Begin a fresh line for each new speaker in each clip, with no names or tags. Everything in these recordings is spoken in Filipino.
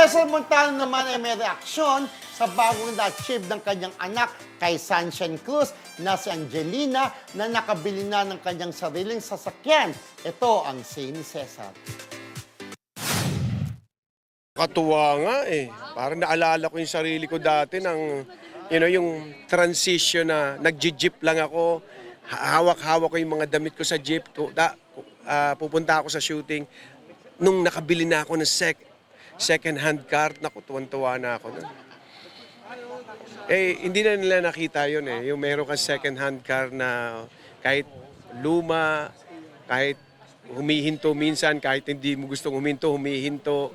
Cesar Montano naman ay may reaksyon sa bagong na-achieve ng kanyang anak kay Sunshine Cruz na si Angelina na nakabili na ng kanyang sariling sasakyan. Ito ang say ni Cesar.
Katuwa nga eh. Parang naalala ko yung sarili ko dati ng, you know, yung transition na nag-jeep lang ako. Ha- Hawak-hawak ko yung mga damit ko sa jeep. Ah, pupunta ako sa shooting. Nung nakabili na ako ng sec, second-hand car, naku, tuwan-tuwa na ako nun. Eh, hindi na nila nakita yun eh. Yung meron kang second-hand car na kahit luma, kahit humihinto minsan, kahit hindi mo gustong huminto, humihinto.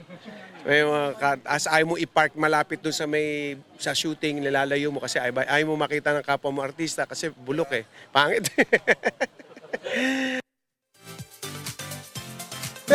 May mga as ayaw mo i-park malapit dun sa may sa shooting, nilalayo mo kasi ayaw, ayaw mo makita ng kapwa mo artista kasi bulok eh. Pangit.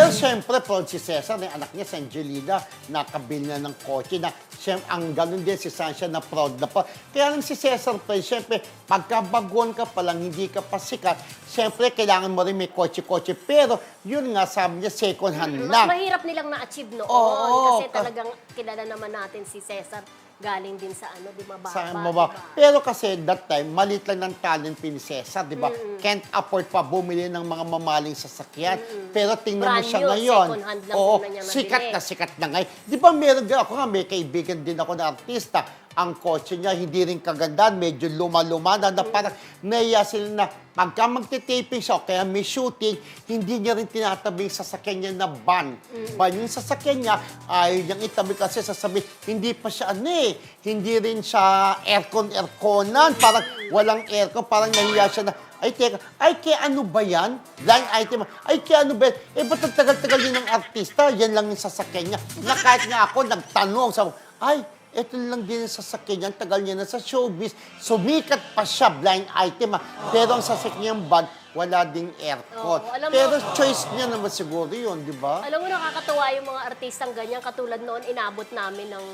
Pero siyempre, proud si Cesar, yung anak niya si Angelina, nakabili na ng kotse na siyempre, ang ganun din si Sunshine na proud na pa. Kaya lang si Cesar pa, siyempre, pagkabaguan ka pa lang, hindi ka pa sikat, siyempre, kailangan mo rin may kotse-kotse. Pero, yun nga, sabi niya, second hand
Mas
lang.
mahirap nilang na-achieve noon.
Oo,
kasi
ka-
talagang kilala naman natin si Cesar. Galing din sa ano, di ba?
sa
Baba,
mababa.
diba?
Pero kasi that time, malit lang ng talent Cesar, di ba? Can't afford pa bumili ng mga mamaling sasakyan. Pero tingnan mo
Brand
siya
new,
ngayon.
second hand lang
Oo,
una niyang
sikat na sikat na ngayon. Di ba meron din ako nga, may kaibigan din ako na artista. Ang kotse niya, hindi rin kagandaan, medyo luma-luma na, na parang naiya sila na pagka magte-taping siya, o kaya may shooting, hindi niya rin tinatabi yung sasakyan niya na van. Van yung sasakyan niya, ayaw niyang itabi kasi sasabi, hindi pa siya ano eh, hindi rin siya aircon-airconan, parang walang aircon, parang nahiya siya na, ay, teka, ay, kaya ano ba yan? Line item, ay, kaya ano ba yan? Eh, ba't tagal-tagal yun ng artista? Yan lang yung sasakyan niya. Na kahit nga ako, nagtanong, sa ay, ito lang din yung sasakyan niya, ang tagal niya na sa showbiz. Sumikat pa siya, blind item ah. Pero ang sasakyan niyang van, wala ding aircon.
Oo, alam mo-
Pero choice niya naman siguro yun, di ba?
Alam mo, nakakatuwa yung mga artistang ganyan. Katulad noon, inabot namin ng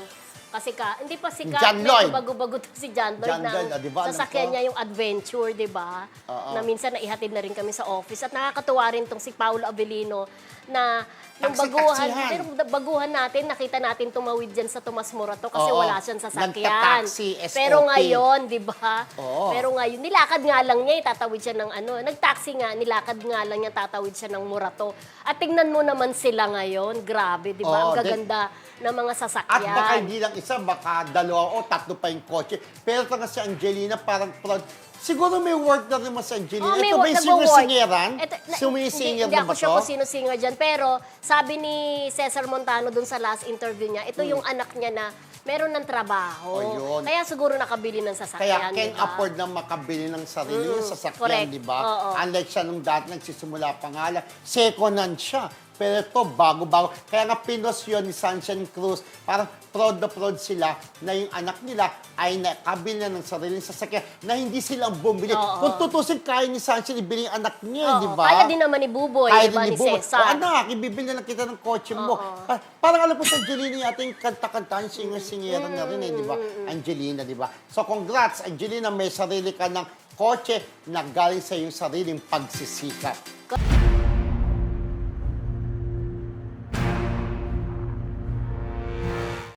kasi ka, hindi pa sikat,
John Lloyd.
bago-bago to si John Lloyd
John
na
Lloyd, ah, di ba? Alam
sasakyan
ko.
niya yung adventure, di ba?
Oo.
Na minsan naihatid na rin kami sa office. At nakakatuwa rin tong si Paolo Avellino na yung baguhan, pero baguhan natin, nakita natin tumawid dyan sa Tomas Morato kasi
Oo.
wala siyang sasakyan.
SOP.
Pero ngayon, di ba?
Oo.
Pero ngayon, nilakad nga lang niya, itatawid siya ng ano, nagtaxi nga, nilakad nga lang niya, tatawid siya ng Morato. At tingnan mo naman sila ngayon, grabe, di ba?
Oo,
Ang
di-
gaganda ng mga
At
sasakyan.
baka hindi lang isa, baka dalawa o tatlo pa yung kotse. Pero ito nga si Angelina, parang proud. Siguro may work na rin mas si Angelina.
Oh, may
ito ba yung singer-singeran? Sumisinger na ba
Hindi ako sure
to?
kung sino-singer dyan. Pero sabi ni Cesar Montano dun sa last interview niya, ito yung anak niya na meron ng trabaho.
Hmm. Oh, yun.
Kaya siguro nakabili ng sasakyan.
Kaya can
di ba?
afford na makabili ng sarili
Mm,
yung sasakyan,
correct.
di ba?
Oo.
Unlike siya nung dati nagsisimula pangalan, second hand siya. Pero ito, bago-bago. Kaya nga pinos yun ni Sunshine Cruz. Parang proud na proud sila na yung anak nila ay nakabili na ng sariling sasakyan na hindi sila ang bumili.
Oo.
Kung tutusin, kaya ni Sunshine ibili yung anak niya,
Oo,
di ba?
Kaya din naman ni Buboy,
Kaya
di ba,
din
ni
Buboy.
Cesar.
O anak, ibibili na lang kita ng kotse mo.
Oo.
Pa- parang alam ko sa Angelina yata yung kanta-kanta, yung singer-singera na rin eh, di ba?
Mm,
Angelina, di ba? So congrats, Angelina, may sarili ka ng kotse na galing sa iyong sariling pagsisikap.